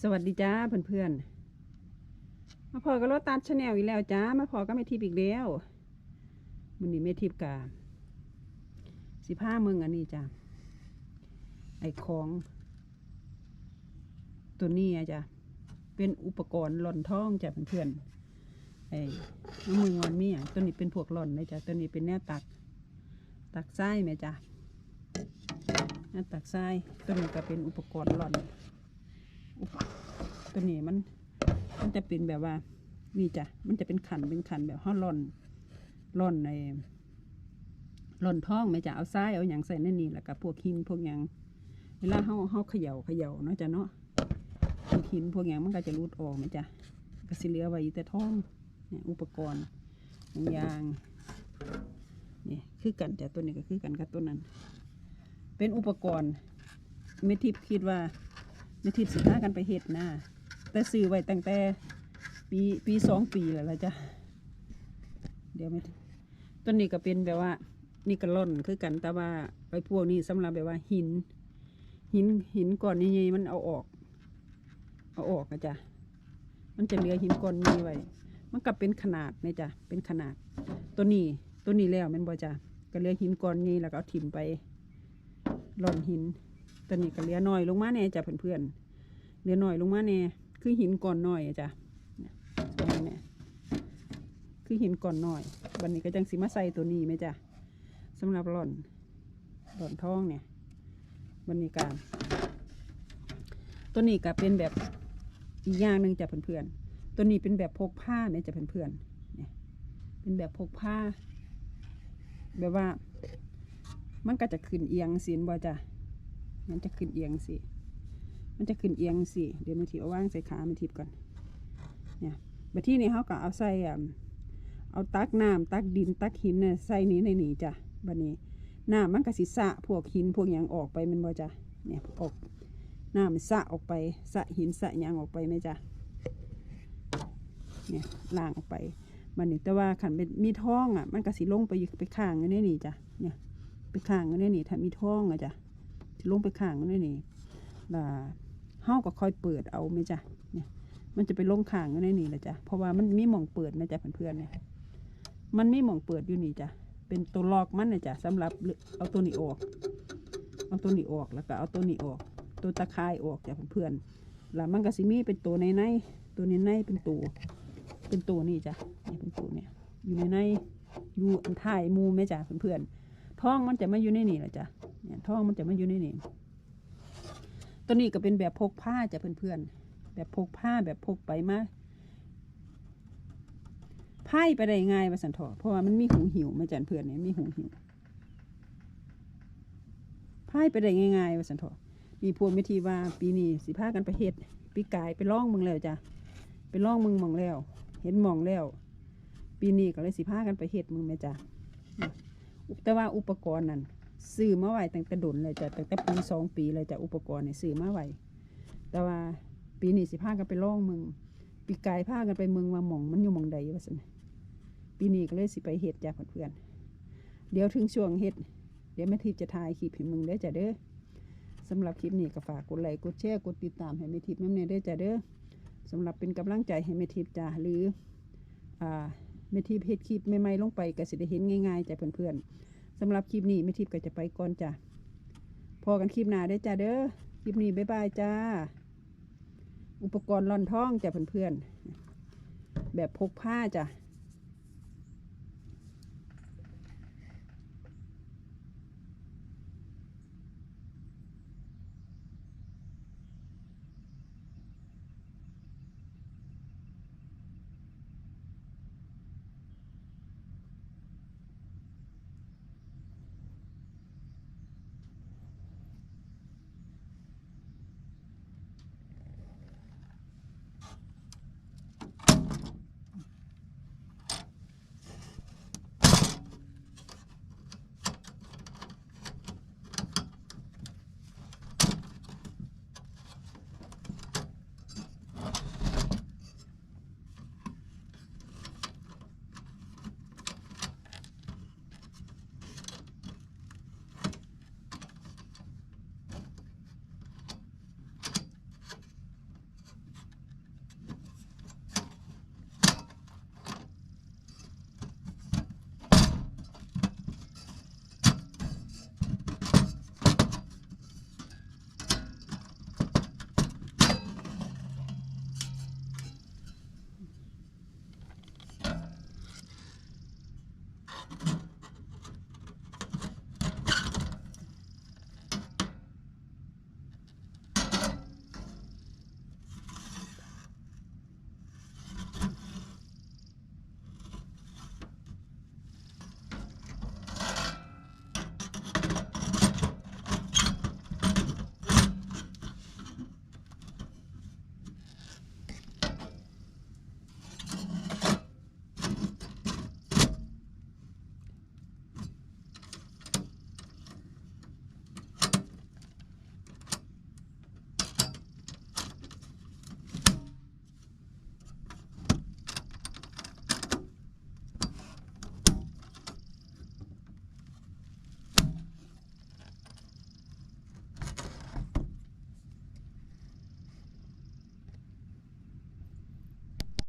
สวัสดีจ้าเพื่อนๆ มาพอกับรถตัดชาแนลอีกแล้วจ้า มาพอก็ไม่ทิพย์อีกแล้วมันนี้ไม่ทิพย์กาสิผ้าเมืองอันนี้จ้าไอของ ตัวนี้จ้ะเป็นอุปกรณ์หล่อนท้องจ้ะเพื่อนๆไอ้น้ำมือวันมีอะตัวนี้เป็นพวกหล่อนเลยจ้ะตัวนี้เป็นแนวตัก ตักไส้ไหมจ้ะแนวตักไส้ตัวนี้ก็เป็นอุปกรณ์หล่อน ตัวนี้มันมันจะเป็นแบบว่านี่จ้ะมันจะเป็นขันเป็นขันแบบห่อร่อนร่อนในร่อนท้องไหมจ้ะเอาทรายเอาอย่างใส่ในนี่แล้วก็พวกหินพวกอย่างเวลาเฮาเฮาเขย่าเขย่าเนาะจ้ะเนาะพวกหินพวกอย่างมันก็จะรูดออกไหมจ้ะก็สิเหลือไว้แต่ท้องเนี่ยอุปกรณ์อย่างนี่คือกันจ้ะตัวนี้ก็คือกันกับตัวนั้น เป็นอุปกรณ์ไม่ทิพคิดว่า ในทิพสิพากันไปเฮ็ดนะแต่ซื้อไว้ตั้งแต่ปีปีสองปีแล้วละจ้ะเดี๋ยวไม่ต้นนี้ก็เป็นแบบว่า นี่ก็ล่อนคือกันแต่ว่าไอ้พวกนี้สำหรับแบบว่าหิน หินหินก้อนนี้มันเอาออก เอาออกนะจ๊ะมันจะเหลือหินก้อนนี้ไว้มันก็เป็นขนาดนะจ๊ะเป็นขนาด ตัวนี้ตัวนี้แล้วมันบ่จ้ะก็เหลือหินก้อนนี้แล้วก็เอาถิ่มไปล่อนหิน ตอนนี้ก็เหลือน้อยลงมาแน่จ้ะเพื่อนๆเหลือน้อยลงมาแน่คือหินก่อนน้อยจ้ะเนี่ยตรงนี้เนี่ยคือหินก่อนน้อยวันนี้ก็จังสิมาใส่ตัวนี้ไหมจ้ะสำหรับหล่อนหล่อนท้องเนี่ยวันนี้การตัวนี้ก็เป็นแบบอีกอย่างหนึ่งจ้ะเพื่อนๆตัวนี้เป็นแบบพกผ้าไหมจ้ะเพื่อนๆเนี่ยเป็นแบบพกผ้าแบบว่ามันก็จะขึ้นเอียงเสินบ่จ้ะ มันจะขึ้นเอียงสิ มันจะขึ้นเอียงสิ เดี๋ยวมาทิบเอาว่างใส่ขามาทิบก่อน เนี่ยบัดที่นี่เขาก็เอาใส่เอาตักน้ำตักดินตักหินเนี่ยใส่นี้ในนี้จ้ะบัดนี้น้ำมันก็สิสะพวกหินพวกยังออกไปมันบ่จ้ะ เนี่ยออกน้ำมันสะออกไปสะหินสะยังออกไปไหมจ้ะ เนี่ยล้างออกไปบัดนี้แต่ว่าขันเป็นมีท้องอะ มันก็สิลงไปไปข้างอยู่ในนี่จ้ะ เนี่ย ไปข้างอยู่ในนี่ถ้ามีท้องอะจ้ะ ลงไปข้างนั่นนี่ล่ะเฮาก็ค่อยเปิดเอาไหมจ้ะเนี่ยมันจะไปลงข้างอยู่นี่แหละจ้ะเพราะว่ามันมีหม่องเปิดนะจ๊ะเพื่อนๆเนี่ยมันมีหม่องเปิดอยู่นี่จ้ะเป็นตัวลอกมันนะจ้ะสำหรับเอาตัวนี้ออก เอาตัวนี้ออกแล้วก็เอาตัวนี้ออก ตัวตะข่ายออกจ้ะเพื่อนๆแล้วมันก็สิมีเป็นตัวในในๆตัวในในๆเป็นตัวเป็นตัวนี่จ้ะนี่เป็นตัวเนี่ยอยู่ในในๆอยู่อันท้ายมูไหมจ้ะเพื่อนๆ ท้องมันจะมาอยู่ในนี่แหละจ้ะเนี่ยท้องมันจะมาอยู่ในนี่ตัวนี้ก็เป็นแบบพกผ้าจ้ะเพื่อนๆแบบพกผ้าแบบพกไปมาไพ่ไปได้ง่ายว่าสันทอเพราะว่ามันมีหูหิวมาจันเพื่อนเนี่ยมีหูหิวไพ่ไปได้ง่ายๆว่าสันทอมีพวกวิธีว่าปีนี้สิพากันไปเฮ็ดปีกายไปล่องมึงแล้วจ้ะไปล่องมึงมองแล้ว เห็นมองแล้ว ปีนี้ก็เลยสิพากันไปเฮ็ดมึงแม่จ้ะ แต่ว่าอุปกรณ์นั่นซื้อมาไว้ตั้งแต่ดนเลยจ้ะตั้งแต่ปีสองปีเลยจ้ะอุปกรณ์เนี่ยซื้อมาไว้แต่ว่าปีนี้สิพากันไปล่องเมืองปีกายพากันไปเมืองมาหมองมันอยู่หมองใดวะสันปีนี้ก็เลยสิไปเฮ็ดจ้ะเพื่อนๆเดี๋ยวถึงช่วงเฮ็ดเดี๋ยวแม่ทิพย์จะถ่ายคลิปให้มึงได้จ้ะเด้อสำหรับคลิปนี้ก็ฝากกดไลค์กดแชร์กดติดตามให้แม่ทิพย์น้ำเนยได้จ้ะเด้อสำหรับเป็นกำลังใจให้แม่ทิพย์จ้ะหรืออ่า เม่ทิพเฮ็ดคลิปใหม่ๆลงไปก็สิได้เห็นง่ายๆจ้ะเพื่อนๆสำหรับคลิปนี้ไม่ทิพก็จะไปก่อนจ้ะพอกันคลิปหน้าได้จ้ะเด้อคลิปนี้บ๊ายบายจ้า อุปกรณ์ร่อนท่องจ้ะเพื่อนๆแบบพกผ้าจ้ะ